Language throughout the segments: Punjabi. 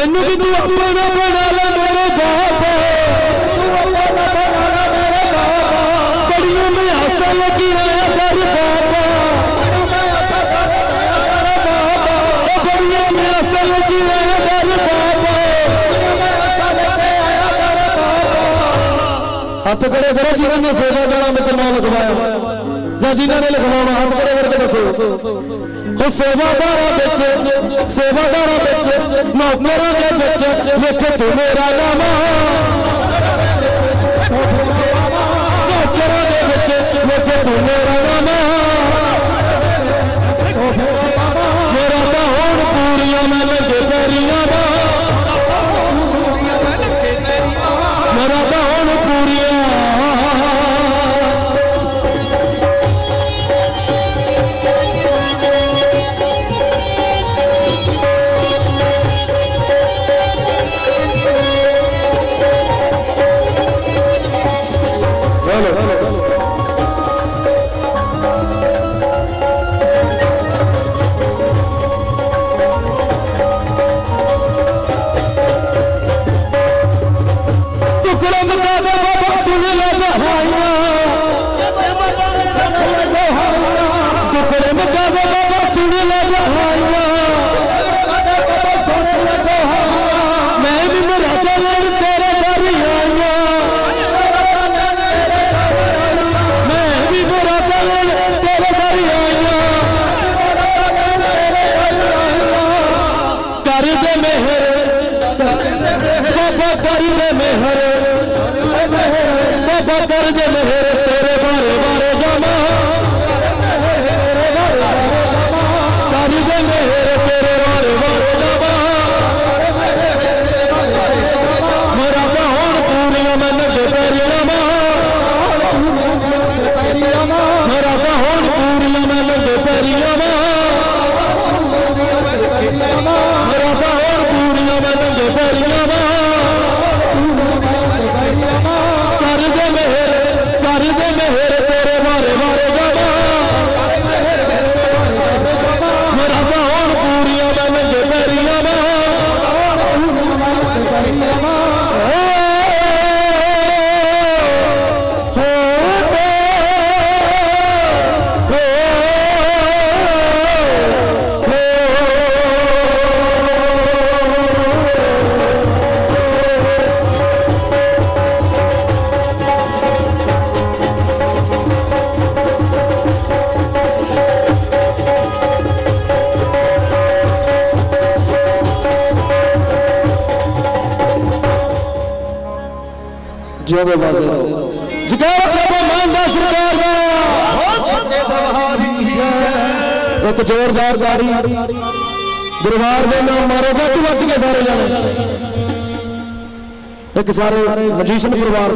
ਮੈਨੂੰ ਵੀ ਤੂੰ ਆਪਣਾ ਬਣਾ ਲੈ ਮੇਰੇ ਬਾਪ। ਬੜੀਆਂ ਮੈਂ ਆਸਾਂ ਲੱਗੀਆਂ ਆ ਬਾਬਾ ਬੜੀਆਂ ਮੈਂ ਆਸਾਂ ਲੱਗੀਆਂ ਆ ਬਾਬਾ ਹੱਥ ਖੜੇ ਕਰੋ ਜਿਨ੍ਹਾਂ ਨੇ ਸੇਵਾ ਦੇਣਾ ਵਿੱਚ ਨਾਮ ਲਿਖਵਾਇਆ ਜਾਂ ਜਿਨ੍ਹਾਂ ਨੇ ਲਿਖਵਾਉਣਾ, ਹੱਥ ਖੜੇ ਕਰਕੇ ਦੱਸੋ। ਉਹ ਸੇਵਾਦਾਰਾਂ ਵਿੱਚ ਸੇਵਾਦਾਰਾਂ ਵਿੱਚ ਨੌਕਰਾਂ ਦੇ ਵਿੱਚ ਲਿਖ ਤੂੰ ਮੇਰਾ ਨਾਮ। ਨੌਕਰਾਂ ਦੇ ਵਿੱਚ ਲਿਖ ਤੂੰ ਮੇਰਾ ਨਾਮ। ਬਾਬਾ ਕਰ ਦੇ ਮਿਹਰ। ਬਾਬਾ ਕਰ ਦੇ ਮਿਹਰ। ਜਿਉਂਦੇ ਵਾਸਤੇ ਰਹੋ ਜਗਾਰਾ ਬਾਬਾ ਮਾਨਦਾ ਸਰਕਾਰ ਦਾ। ਇੱਕ ਜ਼ੋਰਦਾਰ ਗਾੜੀ। ਦਰਬਾਰ ਦੇ ਨਾਮ ਮਾਰੋ ਗੱਜ ਵੱਜ ਕੇ ਸਾਰੇ ਜਾਣੇ। ਇੱਕ ਸਾਰੇ ਮਜੀਸ਼ਨ ਪਰਿਵਾਰ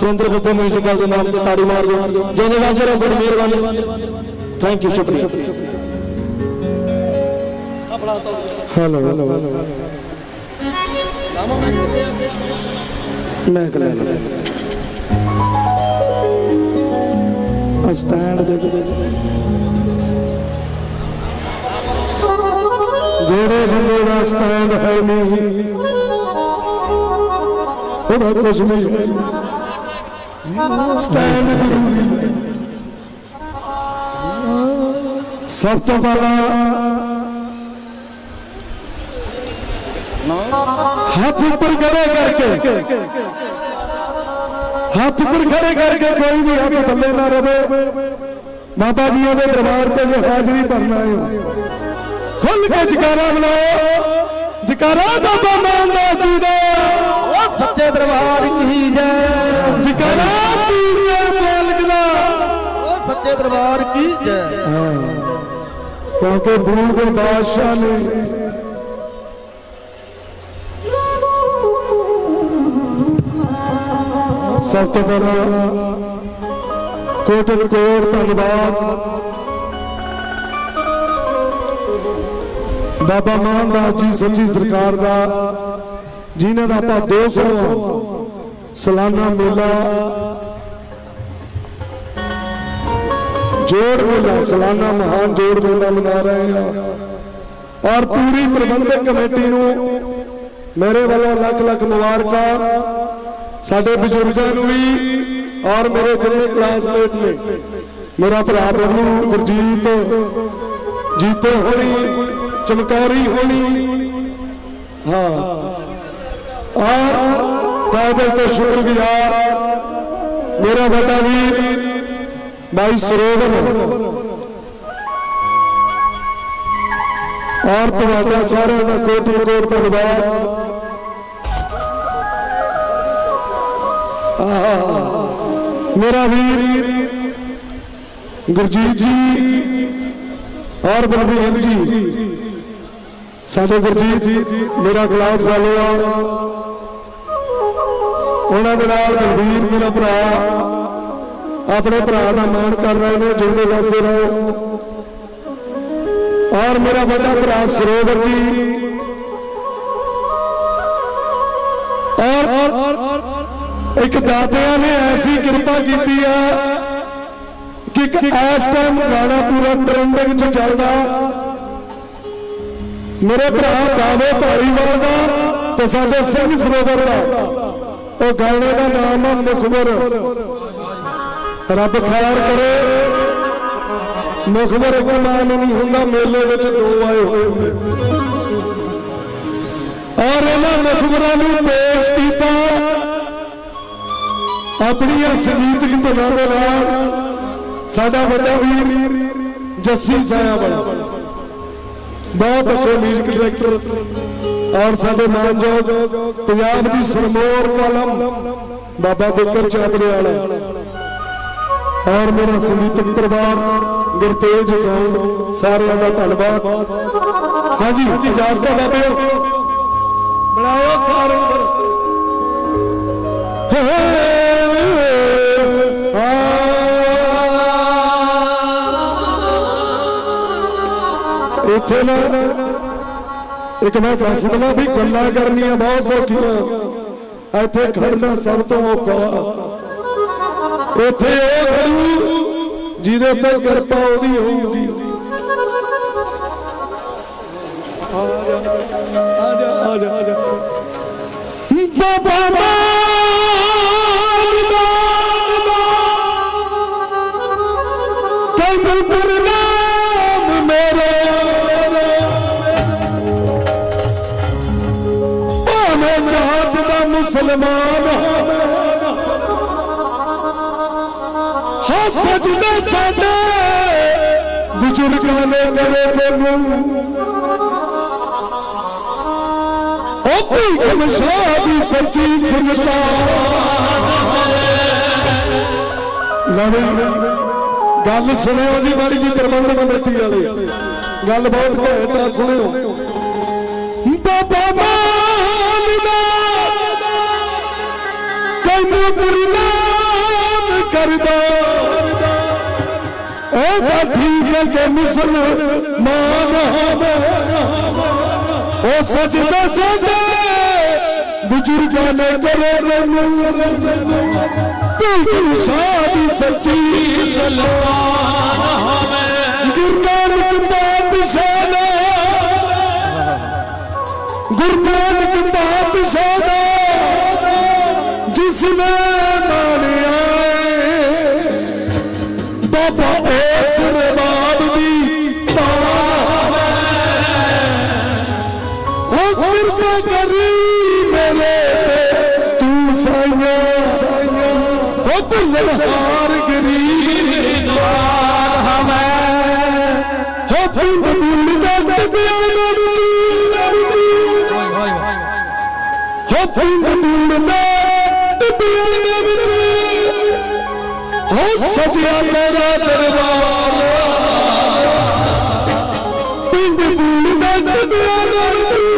ਸੁਰਿੰਦਰ ਬੱਬੂ ਮਿਊਜ਼ੀਕਲ ਦੇ ਨਾਮ ਤੇ ਤਾੜੀ ਮਾਰ ਦਿਓ ਜਿਉਂਦੇ ਵਾਸਤੇ ਰਹੋ ਬੜੀ ਮਿਹਰਬਾਨੀ। ਥੈਂਕ ਯੂ ਸ਼ੁਕਰੀਆ। ਹੈਲੋ ਹੈਲੋ ਮੈਂ ਕਲਾ ਆ? ਸਟੈਂਡ ਦੇ ਜਿਹੜੇ ਬੰਦੇ ਦਾ ਸਟੈਂਡ ਹੈ ਨਹੀਂ, ਉਹਦਾ ਕੁਝ ਨਹੀਂ। ਸਟੈਂਡ ਜ਼ਰੂਰੀ ਹੈ। ਸਭ ਤੋਂ ਪਹਿਲਾਂ ਹੱਥ ਉੱਪਰ ਖੜੇ ਕਰਕੇ। ਹੱਥ ਉੱਪਰ ਖੜੇ ਕਰਕੇ ਕੋਈ ਵੀ ਹੱਥ ਥੱਲੇ ਨਾ ਰਵੇ। ਬਾਬਾ ਜੀਆਂ ਦੇ ਦਰਬਾਰ ਤੇ ਜੋ ਹਾਜ਼ਰੀ ਭਰਨ ਹੋ। ਖੁੱਲ ਕੇ ਜਕਾਰਾ ਬੁਲਾਓ ਜਕਾਰਾ ਬਾਬਾ ਮਾਨਦਾ ਜੀ ਦਾ। ਉਹ ਸੱਚੇ ਦਰਬਾਰ ਕੀ ਜੈ। ਜਕਾਰਾ ਪੀਰੀਆਂ ਮਾਲਕ ਦਾ। ਉਹ ਸੱਚੇ ਦਰਬਾਰ ਕੀ ਜੈ। ਕਿਉਂਕਿ ਦੂਰ ਦੇ ਬਾਦਸ਼ਾਹ ਨੇ ਸਭ ਤੋਂ ਪਹਿਲਾਂ ਕੋਟਨ ਕੋਟ ਧੰਨਵਾਦ। ਬਾਬਾ ਮਾਨਦਾਸ ਜੀ ਸੱਚੀ ਸਰਕਾਰ ਦਾ, ਜਿਨ੍ਹਾਂ ਦਾ ਆਪਾਂ 200 ਸਾਲਾਨਾ ਮੇਲਾ, ਜੋੜ ਮੇਲਾ, ਸਾਲਾਨਾ ਮਹਾਨ ਜੋੜ ਮੇਲਾ ਮਨਾ ਰਹੇ ਹਾਂ। ਔਰ ਪੂਰੀ ਪ੍ਰਬੰਧਕ ਕਮੇਟੀ ਨੂੰ ਮੇਰੇ ਵੱਲੋਂ ਲੱਖ ਲੱਖ ਮੁਬਾਰਕਾਂ। ਸਾਡੇ ਬਜ਼ੁਰਗਾਂ ਨੂੰ ਵੀ ਔਰ ਮੇਰੇ ਜਿੰਨੇ ਕਲਾਸਮੇਟ ਨੇ, ਮੇਰਾ ਭਰਾ ਬੱਲੂ ਗੁਰਜੀਤ, ਜੀਤੇ ਹੋਣੀ, ਚਮਕੌਰੀ ਹੋਣੀ, ਹਾਂ। ਔਰ ਬਾਦਲ ਤੋਂ ਸ਼ੁਕਰਗੁਜ਼ਾਰ ਮੇਰਾ ਬੇਟਾ ਵੀਰ ਭਾਈ ਸਰੋਵਰ। ਔਰ ਤੁਹਾਡਾ ਸਾਰਿਆਂ ਦਾ ਕੋਟਿ ਕੋਟ ਧੰਨਵਾਦ ਮੇਰਾ ਵੀਰ ਗੁਰਜੀਤ ਜੀ ਔਰ ਬਲਬੀਰ ਜੀ। ਸਾਡੇ ਗੁਰਜੀਤ ਜੀ, ਮੇਰਾ ਗਲਾਸ ਵਾਲੋ ਆ। ਉਹਨਾਂ ਦੇ ਨਾਲ ਬਲਬੀਰ, ਮੇਰਾ ਭਰਾ। ਆਪਣੇ ਭਰਾ ਦਾ ਮਾਣ ਕਰ ਰਹੇ ਨੇ, ਜਿਉਂਦੇ ਵਸਦੇ ਰਹੋ। ਔਰ ਮੇਰਾ ਵੱਡਾ ਭਰਾ ਸਰੋਵਰ ਜੀ। ਔਰ ਇੱਕ ਦਾਤਿਆਂ ਨੇ ਐਸੀ ਕਿਰਪਾ ਕੀਤੀ ਆ ਕਿ ਇਸ ਟਾਈਮ ਗਾਣਾ ਪੂਰਾ ਟ੍ਰੈਂਡਿੰਗ 'ਚ ਚੱਲਦਾ। ਮੇਰੇ ਭਰਾ ਦਾਵੇ ਧਾਰੀਵਾਲ ਦਾ ਤੇ ਸਾਡੇ ਸਿੰਘ ਸਰੋਵਰ ਦਾ। ਉਹ ਗਾਣੇ ਦਾ ਨਾਮ ਆ ਮੁਖਬਰ। ਰੱਬ ਖੈਰ ਕਰੇ। ਮੁਖਬਰ ਕੋ ਨਾਮ ਨਹੀਂ ਹੁੰਦਾ, ਮੇਲੇ ਵਿੱਚ ਦੋ ਆਏ ਹੋਏ ਨੇ। ਔਰ ਇਹਨਾਂ ਮੁਖਬਰਾਂ ਨੂੰ ਪੇਸ਼ ਕੀਤਾ ਆਪਣੀਆਂ ਸੰਗੀਤਕ ਧੁਨਾਂ ਦੇ ਨਾਲ ਸਾਡਾ ਵੱਡਾ ਵੀਰ ਜੱਸੀ ਸਾਹਿਬ। ਬਹੁਤ ਅੱਛੇ ਮਿਊਜ਼ਿਕ ਡਾਇਰੈਕਟਰ ਔਰ ਸਾਡੇ ਮਾਨਯੋਗ ਪੰਜਾਬ ਦੀ ਸਰਮੋਰ ਕਲਮ ਬਾਬਾ ਬੁੱਕਰ ਚਾਤਰੇ ਵਾਲਾ। ਔਰ ਮੇਰਾ ਸੰਗੀਤਕ ਪਰਿਵਾਰ ਗੁਰਤੇਜ ਸੌਂਡ ਸਾਰਿਆਂ ਦਾ ਧੰਨਵਾਦ। ਹਾਂਜੀ ਇਜਾਜ਼ਤ ਹੈ ਬਾਬੇ। ਬਣਾਇਓ ਸਾਰੇ ਉੱਥੇ ਨਾ ਇੱਕ ਮੈਂ ਦੱਸ ਦਵਾਂ ਵੀ ਗੱਲਾਂ ਕਰਨੀਆਂ ਬਹੁਤ ਸੌਖੀਆਂ। ਇੱਥੇ ਖੜਨਾ ਸਭ ਤੋਂ ਔਖਾ। ਉੱਥੇ ਉਹ ਖੜੂ ਜਿਹਦੇ ਤੇ ਕਿਰਪਾ ਉਹਦੀ ਹੋਊਗੀ। ਮੁਸਲਮਾਨ। ਹਾਂ ਸਜਦੇ ਸਾਡੇ। ਬਜ਼ੁਰਗਾਂ ਨੇ ਕਰੇ ਤੈਨੂੰ। ਉਹ ਭੀਖਮ ਸ਼ਾਹ ਦੀ ਸੱਚੀ ਸੁਨਤਾ। ਲਵੇ। ਗੱਲ ਸੁਣਿਓ ਜੀ, ਮਾੜੀ ਜੀ ਪ੍ਰਬੰਧਕ ਕਮੇਟੀ ਵਾਲੇ। ਗੱਲ ਬਹੁਤ ਘੈਂਟ ਸੁਣਿਓ। ਤੈਨੂੰ ਗੁਰਨਾਮ ਕਰਦਾ। ਉਹ ਤਾਂ ਠੀਕ ਹੈ ਕਿ ਮੁਸਲਮਾਨ ਹੋਵੇ। ਉਹ ਸਜਦਾ ਸਜਦਾ ਬਜ਼ੁਰਗਾਂ ਨੇ ਕਰੇ ਰੰਗ ਤੂੰ ਸ਼ਾਦੀ ਸੱਚੀ ਗੁਰੂ ਨਾਨਕ ਪਾਤਸ਼ਾਹ ਦਾ। ਗੁਰੂ ਨਾਨਕ ਦਾ। ਜਿਸ ਨੇ ਮਾਣਿਆ। ਬਾਬਾ ਉਸ ਰਬਾਬ ਦੀ ਤਾਨ ਉਹ ਕਿਰਪਾ ਕਰੀ ਮੇਰੇ ਤੇ। ਤੂੰ ਸਾਈਆਂ ਉਹ ਤੁਲਹਾਰ ਗਰੀਬ ਨਿਵਾਰ ਹਮੈ। ਹੋ ਪਿੰਡ ਪਿੰਡ ਦਾ ਦਬਿਆ ਨਰਜੀ ਹੋ ਪਿੰਡ ਪਿੰਡ ਦਾ ਹੋ ਸਜਿਆ ਤੇਰਾ ਦਰਬਾਰ ਪਿੰਡ ਪਿੰਡ ਦਾ ਦਬਿਆ ਨਰਜੀ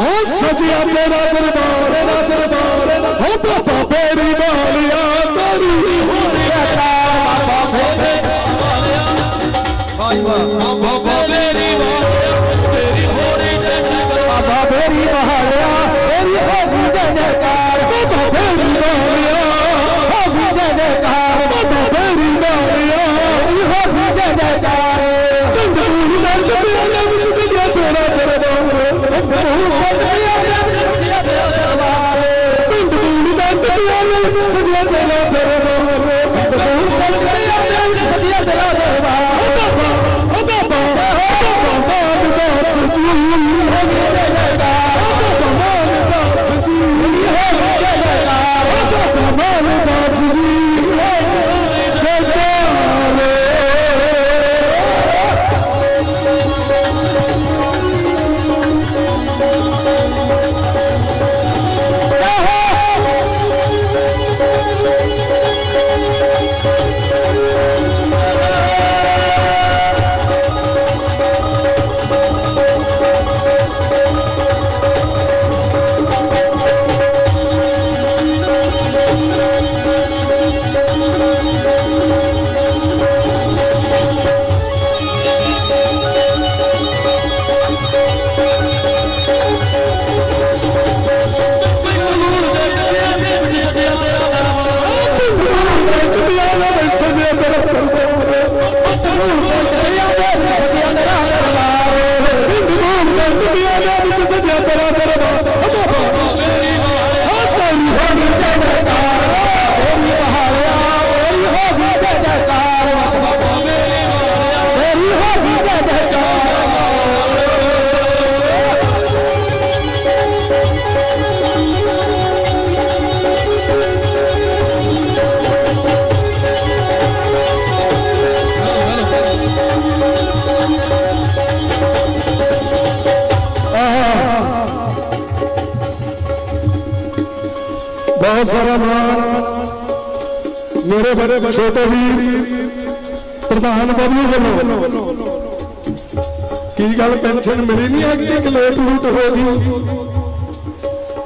ਹੋ ਸਜਿਆ ਤੇਰਾ ਦਰਬਾਰ ਤੇਰਾ ਦਰਬਾਰ ਹੋ ਬਾਬਾ ਬੇਰੀ ਵਾਲਿਆ ਤੇਰੀ ਹੋਣੀਆ ਤਾਰ ਬਾਬਾ ਬੇਰੀ ਵਾਹ ਵਾਹ ਬਾਬਾ ਮੇਰੀ ਤੇਰੀ ਹੋਰੀ lateral. ਬਹੁਤ ਸਾਰਾ ਮਾਣ ਮੇਰੇ ਬੜੇ ਛੋਟੇ ਵੀਰ, ਪ੍ਰਧਾਨ ਬਬਲੂ ਵੱਲੋਂ। ਕੀ ਗੱਲ ਪੈਨਸ਼ਨ ਮਿਲੀ ਨਹੀਂ ਹੈਗੀ, ਇੱਕ ਲੇਟ ਲੂਟ ਹੋ ਗਈ?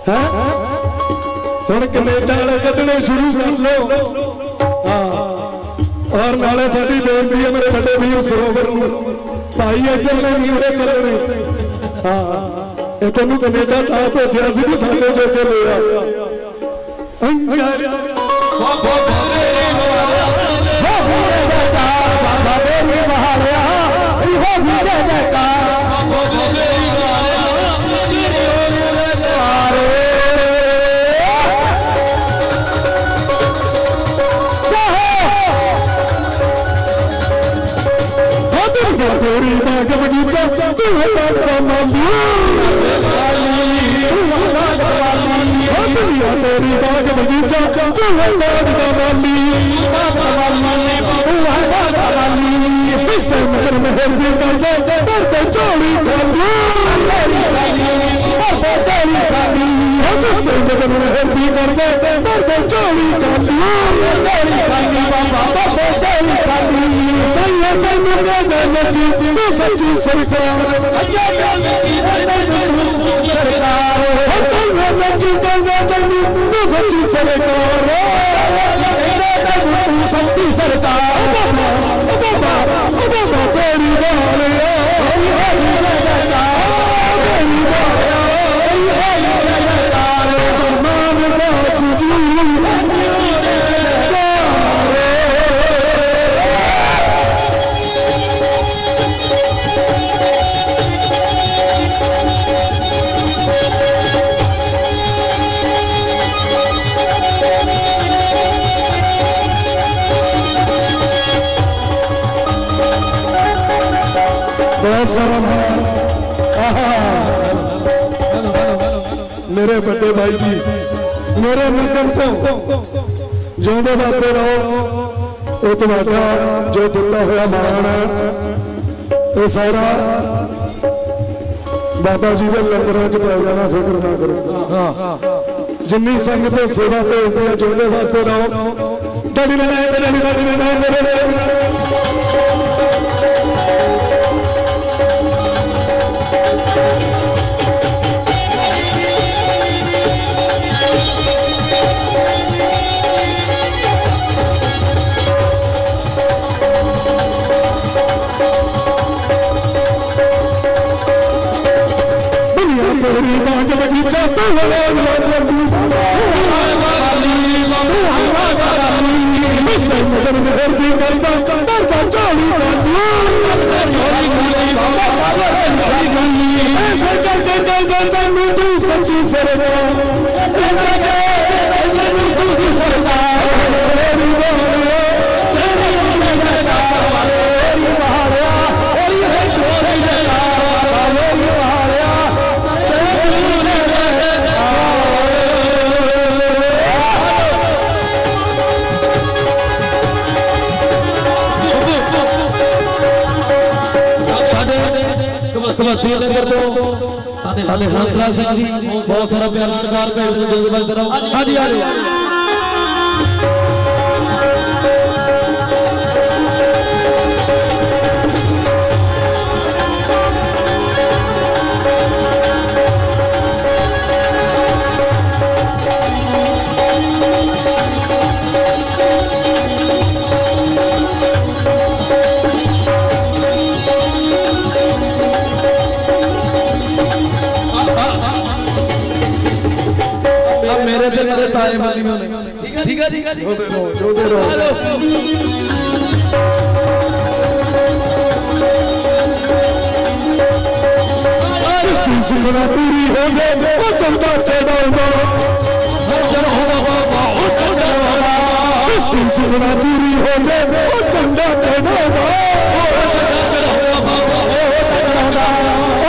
ਹੈ? ਹੁਣ ਕੈਨੇਡਾ ਵਾਲੇ ਕੱਢਣੇ ਸ਼ੁਰੂ ਕਰ ਲਓ। ਹਾਂ। ਔਰ ਨਾਲੇ ਸਾਡੀ ਬੇਨਤੀ ਹੈ ਮੇਰੇ ਵੱਡੇ ਵੀਰ ਸਰੋਵਰ ਨੂੰ, ਭਾਈ ਇੱਧਰ ਨੇ ਨਹੀਂ ਉਰੇ ਚੱਲਣੇ ਹਾਂ। ਇਹ ਤੈਨੂੰ ਕੈਨੇਡਾ ਤਾਂ ਭੇਜਿਆ ਸੀ ਵੀ ਸਾਡੇ ਜੋਗੇ ਲੈ ਆ सरकार ਤੂੰ ਹੈ ਬਾਗ ਦਾ ਮੇਰੇ ਵੱਡੇ ਭਾਈ ਜੀ। ਮੇਰੇ ਨਗਰ ਤੋਂ ਜਿਉਂਦੇ ਵਾਸਤੇ ਰਹੋ। ਇਹ ਤੁਹਾਡਾ ਜੋ ਦਿੱਤਾ ਹੋਇਆ ਮਾਣ ਹੈ, ਇਹ ਸਾਰਾ ਬਾਬਾ ਜੀ ਦੇ ਲੰਗਰਾਂ ਚ ਪੈ ਜਾਣਾ, ਫਿਕਰ ਨਾ ਕਰੋ। ਜਿੰਨੀ ਸੰਗਤ ਸੇਵਾ ਤੇ ਉਸਦੇ ਆ ਜਿਉਂਦੇ ਵਾਸਤੇ ਰਹੋ। ਡੜੀ ਨਾ ਡੜੀ ਨਾ ਡੜੀ ਨਾ going to ਸਾਡੇ ਹੰਸਰਾਜ ਸਿੰਘ ਜੀ, ਬਹੁਤ ਸਾਰਾ ਪਿਆਰ ਸਤਿਕਾਰ ਕਰਦੇ ਨੇ ਜਜ਼ਬਾ ਕਰੋ ਹਾਂਜੀ ਹਾਂਜੀ। ਆ ਸੁਖਨਾ ਪੂਰੀ ਹੋ ਜਾਏ ਉਹ ਚੰਦਾ ਚੜਾਉਂਦਾ ਜਨ ਹੋਣਾ ਬਾਬਾ ਉਹ ਚੰਗਾ ਇਸ ਦੀ ਸੁਖਨਾ ਪੂਰੀ ਹੋ ਜਾਏ ਉਹ ਚੰਦਾ ਚੜਾਉਂਦਾ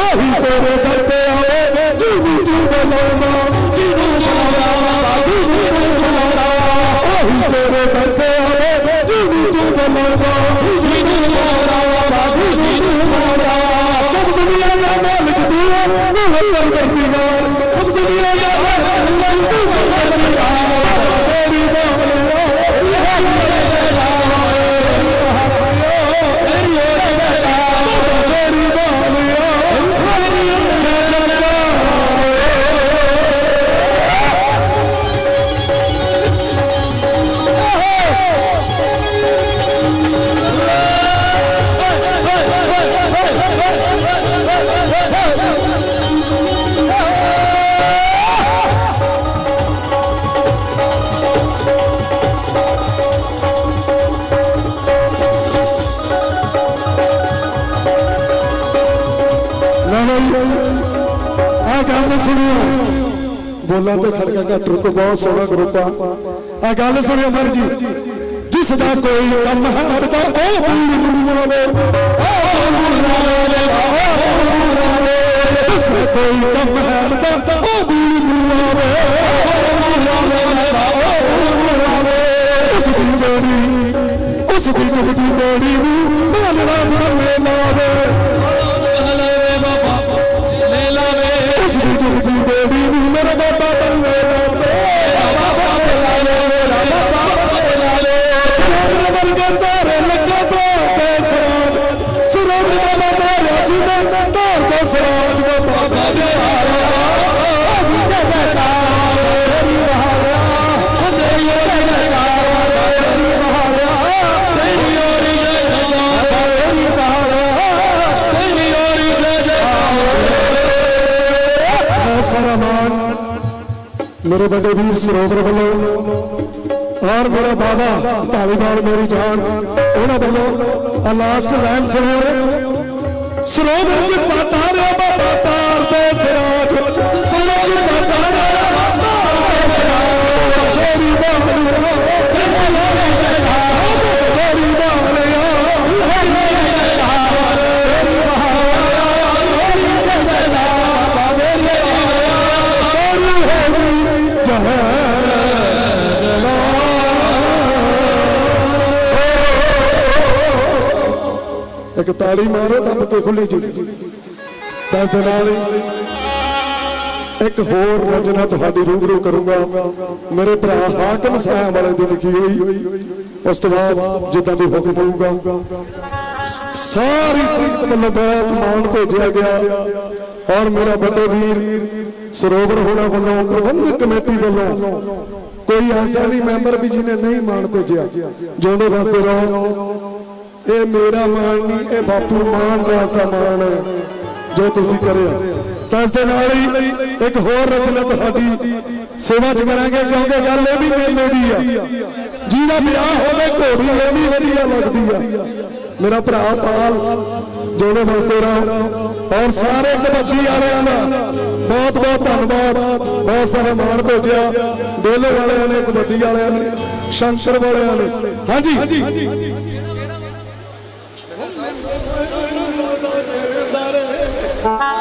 ਆਹੀ ਤੇਰੇ ਦਰ ਤੇ ਆਵੇ ਜਿਹਨੂੰ ਤੂੰ ਬੁਲਾਉਂਦਾ ਤੇ ਖੜਕਾ ਬਹੁਤ ਸੋਹਣਾ ਗਰੁੱਪ ਆ। ਆ ਗੱਲ ਸੁਣਿਓ ਸਰ ਜੀ। ਜਿਸ ਦਾ ਕੋਈ ਕੰਮ ਹੜਦਾ ਉਹ ਭੂਲ ਗੁਰੂਆਵੇ ਜਿਸ ਦਾ ਕੋਈ ਕੰਮ ਹੜਦਾ ਉਹ ਭੂਲ ਉਸ ਦੀ ਜੋੜੀ ਉਸ ਦੀ ਜੋੜੀ ਨੂੰ ਮਾਲਵਾ ਸਾਹਮਣੇ ਮੇਰੇ ਵੱਡੇ ਵੀਰ ਸਰੋਵਰ ਵੱਲੋਂ ਔਰ ਮੇਰਾ ਬਾਬਾ ਧਾਲੀਵਾਲ ਮੇਰੀ ਜਾਨ, ਉਹਨਾਂ ਵੱਲੋਂ ਆ ਲਾਸਟ ਲਾਈਨ ਸੁਣੋ। ਸਰੋਵਰ ਚ ਤਾਰੇ ਬਾਬਾ ਤਾੜੀ ਮਾਰੋ ਦੱਬ ਕੇ ਖੁੱਲੀ ਜੀ। ਦਸ ਦੇ ਨਾਲ ਇੱਕ ਹੋਰ ਰਚਨਾ ਤੁਹਾਡੀ ਰੂਬਰੂ ਕਰੂੰਗਾ। ਮੇਰੇ ਭਰਾ ਹਾਕਮ ਸਾਹਿਬ ਵਾਲੇ ਦੀ ਲਿਖੀ ਹੋਈ? ਉਸ ਤੋਂ ਬਾਅਦ ਜਿੱਦਾਂ ਦੀ ਹੁਕਮ ਹੋਊਗਾ। ਸਾਰੀ ਸੰਗਤ ਵੱਲੋਂ ਬਹੁਤ ਮਾਣ ਭੇਜਿਆ ਗਿਆ। ਔਰ ਮੇਰਾ ਵੱਡੇ ਵੀਰ ਸਰੋਵਰ ਹੋਣਾ ਵੱਲੋਂ, ਪ੍ਰਬੰਧਕ ਕਮੇਟੀ ਵੱਲੋਂ ਕੋਈ ਐਸਾ ਵੀ ਮੈਂਬਰ ਵੀ ਜਿਹਨੇ ਨਹੀਂ ਮਾਣ ਭੇਜਿਆ, ਜਿਉਂਦੇ ਵਾਸਤੇ ਰਹੋ। ਇਹ ਮੇਰਾ ਮਾਣ ਨਹੀਂ, ਇਹ ਬਾਪੂ ਮਾਨ ਦਾਸ ਦਾ ਮਾਣ ਹੈ, ਜੋ ਤੁਸੀਂ ਕਰਿਆ। ਤਾਂ ਇਸ ਦੇ ਨਾਲ ਹੀ ਇੱਕ ਹੋਰ ਰਚਨਾ ਤੁਹਾਡੀ ਸੇਵਾ ਚ ਕਰਾਂਗੇ, ਕਿਉਂਕਿ ਗੱਲ ਇਹ ਵੀ ਮੇਲੇ ਦੀ ਆ। ਜਿਹਦਾ ਵਿਆਹ ਹੋਵੇ, ਘੋੜੀ ਉਹ ਵੀ ਵਧੀਆ ਲੱਗਦੀ ਆ। ਮੇਰਾ ਭਰਾ ਪਾਲ, ਜੋੜੇ ਵਾਸਤੇ ਰਹੋ। ਔਰ ਸਾਰੇ ਕਬੱਡੀ ਵਾਲਿਆਂ ਦਾ ਬਹੁਤ ਬਹੁਤ ਧੰਨਵਾਦ। ਬਹੁਤ ਸਾਰੇ ਮਾਣ ਭੇਜਿਆ। ਡੇਲੇ ਵਾਲਿਆਂ ਨੇ, ਕਬੱਡੀ ਵਾਲਿਆਂ ਨੇ, ਸ਼ੰਕਰ ਵਾਲਿਆਂ ਨੇ। ਹਾਂਜੀ। Bye.